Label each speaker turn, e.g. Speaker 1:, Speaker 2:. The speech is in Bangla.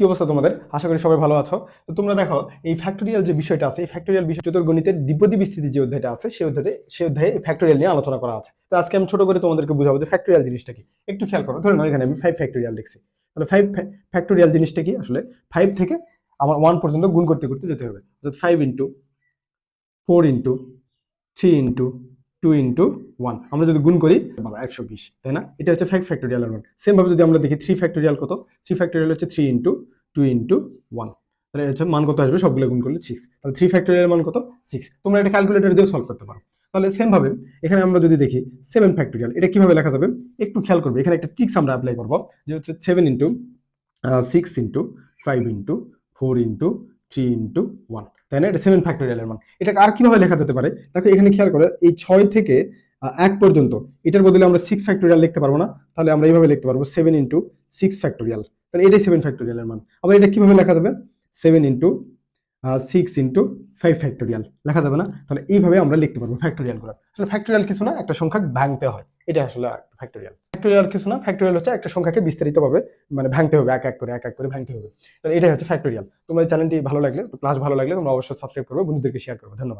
Speaker 1: কি অবস্থা তোমাদের? আশা করি সবাই ভালো আছো। তো তোমরা দেখো, এই ফ্যাক্টোরিয়াল যে বিষয়টা আছে, এই ফ্যাক্টোরিয়াল বিষয় চতুর্গণিতের দ্বিপদী বিস্তৃতি যে অধ্যায়টা আছে, সেই অধ্যায়ে সেই অধ্যায়ে ফ্যাক্টোরিয়াল নিয়ে আলোচনা করা আছে। তো আজকে আমি ছোট করে তোমাদেরকে বুঝাবো যে ফ্যাক্টোরিয়াল জিনিসটা কি। একটু খেয়াল করো। ধরে নাও, এখানে আমি ফাইভ ফ্যাক্টোরিয়াল লিখছি। তাহলে ফাইভ ফ্যাক্টোরিয়াল জিনিসটা কি? আসলে ফাইভ থেকে আমার ওয়ান পর্যন্ত গুণ করতে করতে যেতে হবে। অর্থাৎ five into four into three into two into one আমরা যদি গুণ করি একশো বিশ, তাই না? এটা হচ্ছে ফাইভ ফ্যাক্টোরিয়ালের মান সেম ভাবে যদি আমরা দেখি থ্রি ফ্যাক্টোরিয়াল কত? থ্রি ফ্যাক্টোরিয়াল হচ্ছে three into two into one তাহলে হচ্ছে মান কত আসবে? সবগুলো গুণ করলে সিক্স তাহলে থ্রি ফ্যাক্টোরিয়াল মান কত? সিক্স তোমরা এটা ক্যালকুলেটর দিয়েও সলভ করতে পারো। তাহলে সেম ভাবে এখানে আমরা যদি দেখি সেভেন ফ্যাক্টোরিয়াল এটা কীভাবে লেখা যাবে? একটু খেয়াল করবে, এখানে একটা ট্রিক্স আমরা অ্যাপ্লাই করব, যে হচ্ছে seven into six into five into four into three into one তাই না? এটা সেভেন ফ্যাক্টোরিয়ালের মান। এটাকে আর কীভাবে লেখা যেতে পারে? দেখো, এখানে খেয়াল করে, এই ছয় থেকে এক পর্যন্ত, এটার বদলে আমরা সিক্স ফ্যাক্টোরিয়াল লিখতে পারব না, তাহলে আমরা এইভাবে লিখতে পারব সেভেন ইন্টু সিক্স ফ্যাক্টোরিয়াল তাহলে এটাই সেভেন ফ্যাক্টোরিয়ালের মান। আবার এটা কীভাবে লেখা যাবে? Seven into six into five factorial লেখা যাবে না? তাহলে এইভাবে আমরা লিখতে পারব ফ্যাক্টোরিয়ালগুলো আসলে ফ্যাক্টোরিয়াল কিছু না, একটা সংখ্যা ভাঙতে হয়। এটা আসলে ফ্যাক্টোরিয়াল ফ্যাক্টোরিয়াল কিছু না ফ্যাক্টোরিয়াল হচ্ছে একটা সংখ্যাকে বিস্তারিতভাবে মানে ভাঙতে হবে, এক এক করে, এক এক করে ভাঙতে হবে। তাহলে এটাই হচ্ছে ফ্যাক্টোরিয়াল তোমার চ্যানেলটি ভালো লাগলে ক্লাস ভালো লাগলে তোমরা অবশ্যই সাবস্ক্রাইব করবে, বন্ধুদেরকে শেয়ার করবে। ধন্যবাদ।